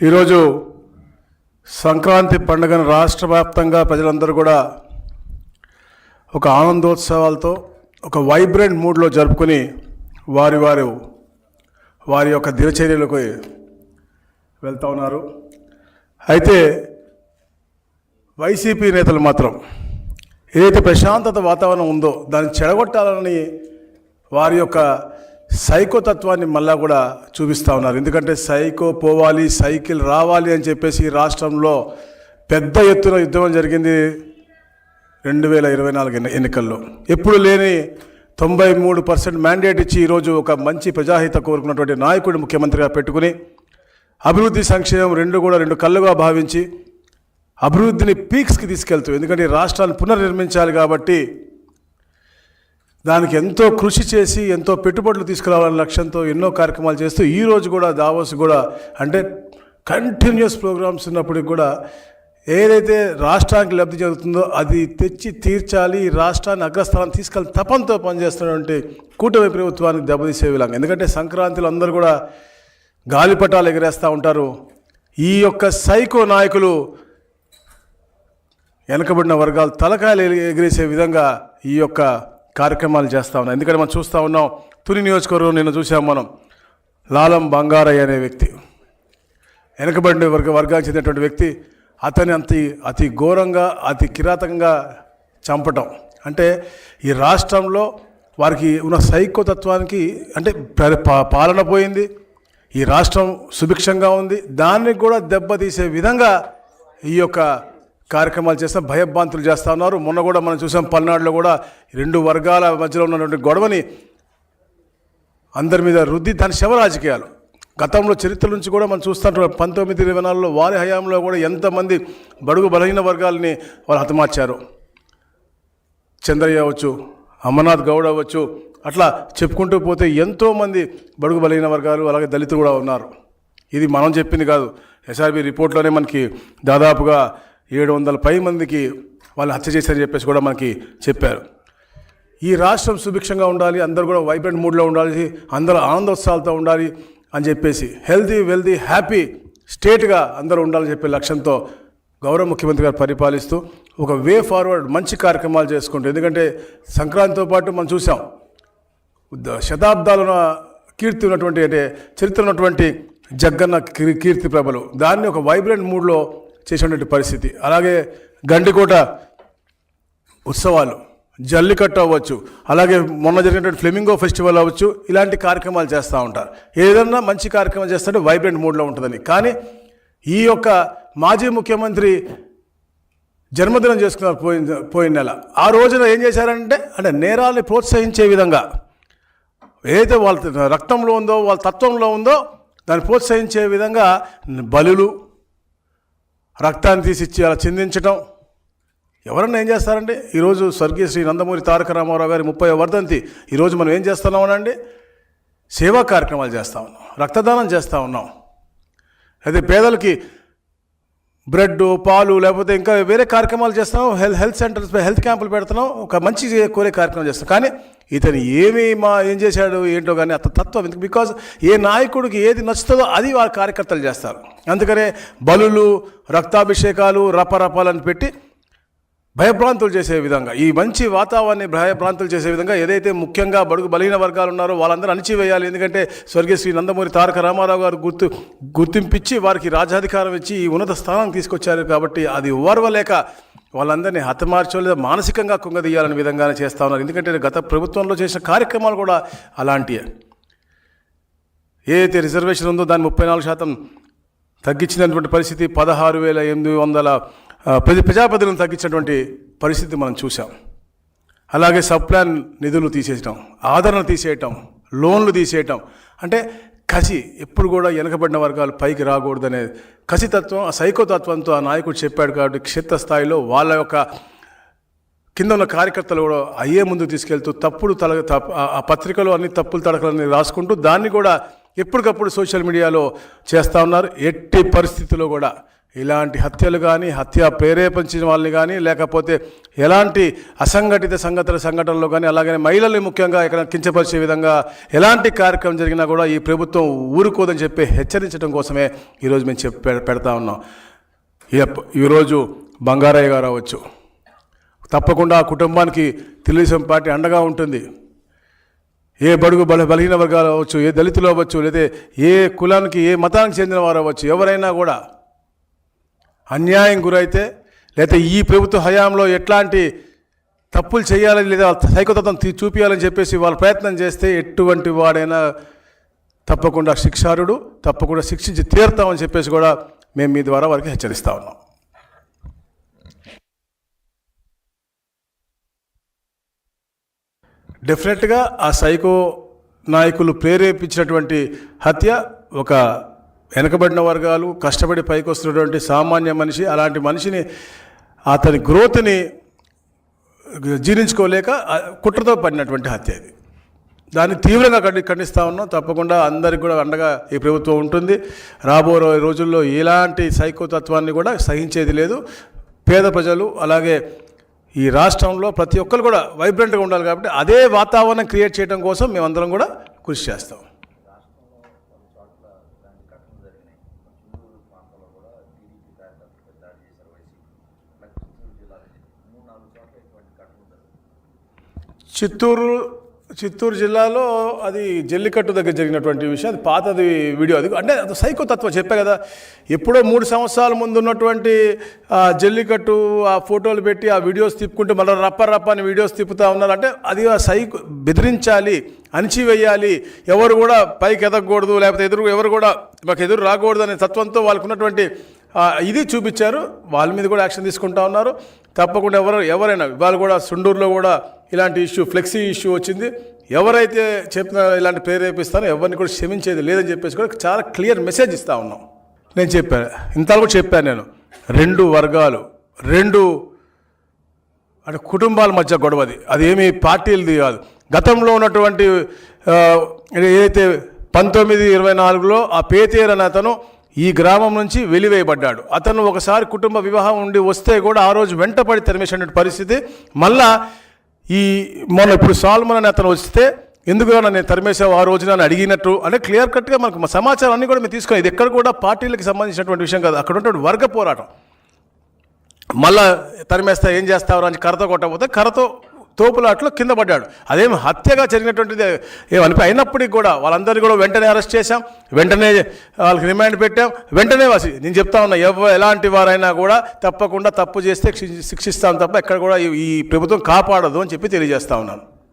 ఈరోజు సంక్రాంతి పండుగను రాష్ట్ర వ్యాప్తంగా ప్రజలందరూ కూడా ఒక ఆనందోత్సవాలతో ఒక వైబ్రెంట్ మూడ్లో జరుపుకొని వారి వారు వారి యొక్క దినచర్యలకు వెళ్తూ ఉన్నారు. అయితే వైసీపీ నేతలు మాత్రం ఏదైతే ప్రశాంతత వాతావరణం ఉందో దాన్ని చెడగొట్టాలని వారి యొక్క సైకోతత్వాన్ని మళ్ళా కూడా చూపిస్తూ ఉన్నారు. ఎందుకంటే సైకో పోవాలి సైకిల్ రావాలి అని చెప్పేసి ఈ రాష్ట్రంలో పెద్ద ఎత్తున యుద్ధం జరిగింది రెండు వేల ఇరవై నాలుగు ఎన్నికల్లో. ఎప్పుడు లేని తొంభై మూడు పర్సెంట్ మ్యాండేట్ ఇచ్చి ఈరోజు ఒక మంచి ప్రజాహిత కోరుకున్నటువంటి నాయకుడు ముఖ్యమంత్రిగా పెట్టుకుని అభివృద్ధి సంక్షేమం రెండు కూడా రెండు కళ్ళుగా భావించి అభివృద్ధిని పీక్స్కి తీసుకెళ్తూ ఎందుకంటే ఈ రాష్ట్రాన్ని పునర్నిర్మించాలి కాబట్టి దానికి ఎంతో కృషి చేసి ఎంతో పెట్టుబడులు తీసుకురావాలనే లక్ష్యంతో ఎన్నో కార్యక్రమాలు చేస్తూ ఈ రోజు కూడా దావోస్ కూడా అంటే కంటిన్యూస్ ప్రోగ్రామ్స్ ఉన్నప్పటికి కూడా ఏదైతే రాష్ట్రానికి లబ్ధి జరుగుతుందో అది తెచ్చి తీర్చాలి ఈ రాష్ట్రాన్ని అగ్రస్థానం తీసుకెళ్ళి తపంతో పనిచేస్తున్నటువంటి కూటమి ప్రభుత్వానికి దెబ్బతీసే విధంగా. ఎందుకంటే సంక్రాంతిలో అందరూ కూడా గాలిపటాలు ఎగరేస్తూ ఉంటారు. ఈ యొక్క సైకో నాయకులు వెనకబడిన వర్గాలు తలకాయలు ఎగిరేసే విధంగా ఈ యొక్క కార్యక్రమాలు చేస్తూ ఉన్నాం. ఎందుకంటే మనం చూస్తూ ఉన్నాం తుని నియోజకవర్గం నిన్న చూసాం మనం. లాలం బంగారయ్య అనే వ్యక్తి వెనకబడిన వర్గ వర్గానికి చెందినటువంటి వ్యక్తి అతని అతి అతి ఘోరంగా అతి కిరాతకంగా చంపటం. అంటే ఈ రాష్ట్రంలో వారికి ఉన్న సైకోతత్వానికి అంటే పాలన పోయింది. ఈ రాష్ట్రం సుభిక్షంగా ఉంది. దాన్ని కూడా దెబ్బతీసే విధంగా ఈ యొక్క కార్యక్రమాలు చేస్తాం భయభ్రాంతులు చేస్తూ ఉన్నారు. మొన్న కూడా మనం చూసాం పల్నాడులో కూడా రెండు వర్గాల మధ్యలో ఉన్నటువంటి గొడవని అందరి మీద రుద్ది దాని శవ రాజకీయాలు. గతంలో చరిత్ర నుంచి కూడా మనం చూస్తుంటాం పంతొమ్మిది ఇరవై నాలుగులో వారి హయాంలో కూడా ఎంతమంది బడుగు బలహీన వర్గాలని వాళ్ళు హతమార్చారు. చంద్రయ్య అవ్వచ్చు అమర్నాథ్ గౌడ్ అవ్వచ్చు అట్లా చెప్పుకుంటూ పోతే ఎంతోమంది బడుగు బలహీన వర్గాలు అలాగే దళితులు కూడా ఉన్నారు. ఇది మనం చెప్పింది కాదు. ఎస్ఆర్బి రిపోర్ట్లోనే మనకి దాదాపుగా ఏడు వందల పై మందికి వాళ్ళు హత్య చేశారని చెప్పేసి కూడా మనకి చెప్పారు. ఈ రాష్ట్రం సుభిక్షంగా ఉండాలి అందరూ కూడా వైబ్రెంట్ మూడ్లో ఉండాలి అందరూ ఆనందోత్సాహాలతో ఉండాలి అని చెప్పేసి హెల్తీ వెల్దీ హ్యాపీ స్టేట్గా అందరూ ఉండాలని చెప్పే లక్ష్యంతో గౌరవ ముఖ్యమంత్రి గారు పరిపాలిస్తూ ఒక వే ఫార్వర్డ్ మంచి కార్యక్రమాలు చేసుకుంటూ ఎందుకంటే సంక్రాంతితో పాటు మనం చూసాం ద- శతాబ్దాలున కీర్తి ఉన్నటువంటి అంటే చరిత్ర ఉన్నటువంటి జగ్గన్న కీర్తి ప్రభలు దాన్ని ఒక వైబ్రెంట్ మూడ్లో చేసినటువంటి పరిస్థితి. అలాగే గండికోట ఉత్సవాలు. జల్లికట్టు అవ్వచ్చు. అలాగే మొన్న జరిగినటువంటి ఫ్లెమింగో ఫెస్టివల్ అవ్వచ్చు. ఇలాంటి కార్యక్రమాలు చేస్తూ ఉంటారు. ఏదన్నా మంచి కార్యక్రమం చేస్తుంటే వైబ్రెంట్ మూడ్లో ఉంటుందని కానీ ఈ యొక్క మాజీ ముఖ్యమంత్రి జన్మదినం చేసుకున్నారు పోయిన పోయిన నెల ఆ రోజున ఏం చేశారంటే అంటే నేరాల్ని ప్రోత్సహించే విధంగా ఏదైతే వాళ్ళ రక్తంలో ఉందో వాళ్ళ తత్వంలో ఉందో దాన్ని ప్రోత్సహించే విధంగా బలులు రక్తాన్ని తీసిచ్చి అలా చిందించడం ఎవరన్నా ఏం చేస్తారండి? ఈరోజు స్వర్గీయ శ్రీ నందమూరి తారక రామారావు గారి ముప్పై వర్ధంతి. ఈరోజు మనం ఏం చేస్తున్నామనండి సేవా కార్యక్రమాలు చేస్తూ ఉన్నాం. రక్తదానం చేస్తూ ఉన్నాం. అయితే పేదలకి బ్రెడ్ పాలు లేకపోతే ఇంకా వేరే కార్యక్రమాలు చేస్తున్నాం. హెల్త్ హెల్త్ సెంటర్స్ హెల్త్ క్యాంపులు పెడుతున్నాం. ఒక మంచి కోరే కార్యక్రమం చేస్తాం కానీ ఇతను ఏమి మా ఏం చేశాడు ఏంటో కానీ అత తత్వం ఎందుకు? బికాజ్ ఏ నాయకుడికి ఏది నచ్చుతుందో అది వారి కార్యకర్తలు చేస్తారు. అందుకనే బలులు రక్తాభిషేకాలు రపరపాలని పెట్టి భయభ్రాంతులు చేసే విధంగా ఈ మంచి వాతావరణాన్ని భయభ్రాంతులు చేసే విధంగా ఏదైతే ముఖ్యంగా బడుగు బలహీన వర్గాలు ఉన్నారో వాళ్ళందరూ అణిచివేయాలి. ఎందుకంటే స్వర్గీయ శ్రీ నందమూరి తారక రామారావు గారు గుర్తు గుర్తింపిచ్చి వారికి రాజ్యాధికారం ఇచ్చి ఈ ఉన్నత స్థానం తీసుకొచ్చారు కాబట్టి అది ఓర్వలేక వాళ్ళందరినీ హతమార్చో లేదా మానసికంగా కుంగదీయాలని విధంగానే చేస్తూ ఉన్నారు. ఎందుకంటే గత ప్రభుత్వంలో చేసిన కార్యక్రమాలు కూడా అలాంటివే ఏదైతే రిజర్వేషన్ ఉందో దాన్ని ముప్పై నాలుగు శాతం తగ్గించినటువంటి పరిస్థితి పదహారు వేల ఎనిమిది వందల ప్రతి ప్రజ తగ్గించినటువంటి పరిస్థితి మనం చూసాం అలాగే సబ్ ప్లాన్ నిధులు తీసేయటం ఆదరణ తీసేయటం లోన్లు తీసేయటం. అంటే కసి ఎప్పుడు కూడా వెనకబడిన వర్గాలు పైకి రాకూడదనే కసితత్వం ఆ సైకోతత్వంతో ఆ నాయకుడు చెప్పాడు కాబట్టి క్షేత్రస్థాయిలో వాళ్ళ యొక్క కింద ఉన్న కార్యకర్తలు కూడా అయ్యే ముందు తీసుకెళ్తూ తప్పుడు తల ఆ- పత్రికలు పత్రికలో అన్ని తప్పులు తడకలని రాసుకుంటూ దాన్ని కూడా ఎప్పటికప్పుడు సోషల్ మీడియాలో చేస్తూ ఉన్నారు. ఎట్టి పరిస్థితుల్లో కూడా ఇలాంటి హత్యలు కానీ హత్య ప్రేరేపించిన వాళ్ళని కానీ లేకపోతే ఎలాంటి అసంఘటిత సంఘటన సంఘటనలు కానీ అలాగే మహిళల్ని ముఖ్యంగా ఇక్కడ కించపరిచే విధంగా ఎలాంటి కార్యక్రమం జరిగినా కూడా ఈ ప్రభుత్వం ఊరుకోదని చెప్పి హెచ్చరించడం కోసమే ఈరోజు మేము చెప్పి పెడతా ఉన్నాం. ఈ- ఈరోజు బంగారయ్య గారు అవ్వచ్చు తప్పకుండా ఆ కుటుంబానికి తెలుగుదేశం పార్టీ అండగా ఉంటుంది. ఏ బడుగు బల బలహీన వర్గాలు అవ్వచ్చు ఏ దళితులు అవ్వచ్చు లేదా ఏ కులానికి ఏ మతానికి చెందిన వారు అవ్వచ్చు ఎవరైనా కూడా అన్యాయం గురైతే లేకపోతే ఈ ప్రభుత్వ హయాంలో ఎట్లాంటి తప్పులు చేయాలని లేదా సైకోతత్వం తీ- చూపించాలని చెప్పేసి వాళ్ళు ప్రయత్నం చేస్తే ఎటువంటి వాడైనా తప్పకుండా శిక్షారుడు తప్పకుండా శిక్షించి తీరుతామని చెప్పేసి కూడా మేము మీ ద్వారా వారికి హెచ్చరిస్తా ఉన్నాం. డెఫినెట్గా ఆ సైకో నాయకులు ప్రేరేపించినటువంటి హత్య ఒక వెనకబడిన వర్గాలు కష్టపడి పైకి వస్తున్నటువంటి సామాన్య మనిషి అలాంటి మనిషిని అతని గ్రోత్ని జీర్ణించుకోలేక కుట్రతో పడినటువంటి హత్య ఇది. దాన్ని తీవ్రంగా ఖండి ఖండిస్తూ ఉన్నాం. తప్పకుండా అందరికి కూడా అండగా ఈ ప్రభుత్వం ఉంటుంది. రాబో రోజుల్లో ఎలాంటి సైకోతత్వాన్ని కూడా సహించేది లేదు. పేద ప్రజలు అలాగే ఈ రాష్ట్రంలో ప్రతి ఒక్కరు కూడా వైబ్రెంట్గా ఉండాలి కాబట్టి అదే వాతావరణం క్రియేట్ చేయడం కోసం మేమందరం కూడా కృషి చేస్తాం. చిత్తూరు చిత్తూరు జిల్లాలో అది జల్లికట్టు దగ్గర జరిగినటువంటి విషయం అది పాతది వీడియో. అది అంటే అది సైకో తత్వం చెప్పా కదా. ఎప్పుడో మూడు సంవత్సరాల ముందు ఉన్నటువంటి జల్లికట్టు ఆ ఫోటోలు పెట్టి ఆ వీడియోస్ తిప్పుకుంటూ మళ్ళీ రప్ప రప్ప అని వీడియోస్ తిప్పుతూ ఉన్నారు. అంటే అది ఆ సైకో బెదిరించాలి అణిచివేయాలి. ఎవరు కూడా పైకి ఎదగకూడదు లేకపోతే ఎదురు ఎవరు కూడా మాకు ఎదురు రాకూడదు అనే తత్వంతో వాళ్ళకు ఉన్నటువంటి ఇది చూపించారు. వాళ్ళ మీద కూడా యాక్షన్ తీసుకుంటా ఉన్నారు. తప్పకుండా ఎవరు ఎవరైనా వాళ్ళు కూడా సుండూరులో కూడా ఇలాంటి ఇష్యూ ఫ్లెక్సీ ఇష్యూ వచ్చింది. ఎవరైతే చెప్పిన ఇలాంటి ప్రేరేపిస్తారో ఎవరిని కూడా క్షమించేది లేదని చెప్పేసి కూడా చాలా క్లియర్ మెసేజ్ ఇస్తూ ఉన్నాం. నేను చెప్పాను ఇంతలో కూడా చెప్పాను నేను. రెండు వర్గాలు రెండు అంటే కుటుంబాల మధ్య గొడవది. అదేమి పార్టీలది కాదు. గతంలో ఉన్నటువంటి ఏదైతే పంతొమ్మిది ఇరవై నాలుగులో ఆ పేతేర్ అనే అతను ఈ గ్రామం నుంచి వెలివేయబడ్డాడు. అతను ఒకసారి కుటుంబ వివాహం ఉండి వస్తే కూడా ఆ రోజు వెంటపడి తరిమేసినటువంటి పరిస్థితి. మళ్ళా ఈ మొన్న ఇప్పుడు సాల్మన్ అనే అతను వస్తే ఎందుకు నేను తరిమేశావు ఆ రోజు నన్ను అడిగినట్టు? అంటే క్లియర్ కట్గా మనకు సమాచారం అన్ని కూడా మేము తీసుకున్నాం ఇది ఎక్కడ కూడా పార్టీలకు సంబంధించినటువంటి విషయం కాదు. అక్కడ ఉన్నటువంటి వర్గ పోరాటం. మళ్ళా తరిమేస్తా ఏం చేస్తావు అని కర్రతో కొట్టకపోతే కర్రతో తోపులాట్లో కింద పడ్డాడు. అదేమి హత్యగా జరిగినటువంటిది ఏమనిపి అయినప్పటికీ కూడా వాళ్ళందరినీ కూడా వెంటనే అరెస్ట్ చేశాం. వెంటనే వాళ్ళకి రిమాండ్ పెట్టాం. వెంటనే వాసి నేను చెప్తా ఉన్నా ఎవ ఎలాంటి వారైనా కూడా తప్పకుండా తప్పు చేస్తే శిక్షి- శిక్షిస్తాం తప్ప ఎక్కడ కూడా ఈ- ఈ ప్రభుత్వం కాపాడదు అని చెప్పి తెలియజేస్తా ఉన్నాను.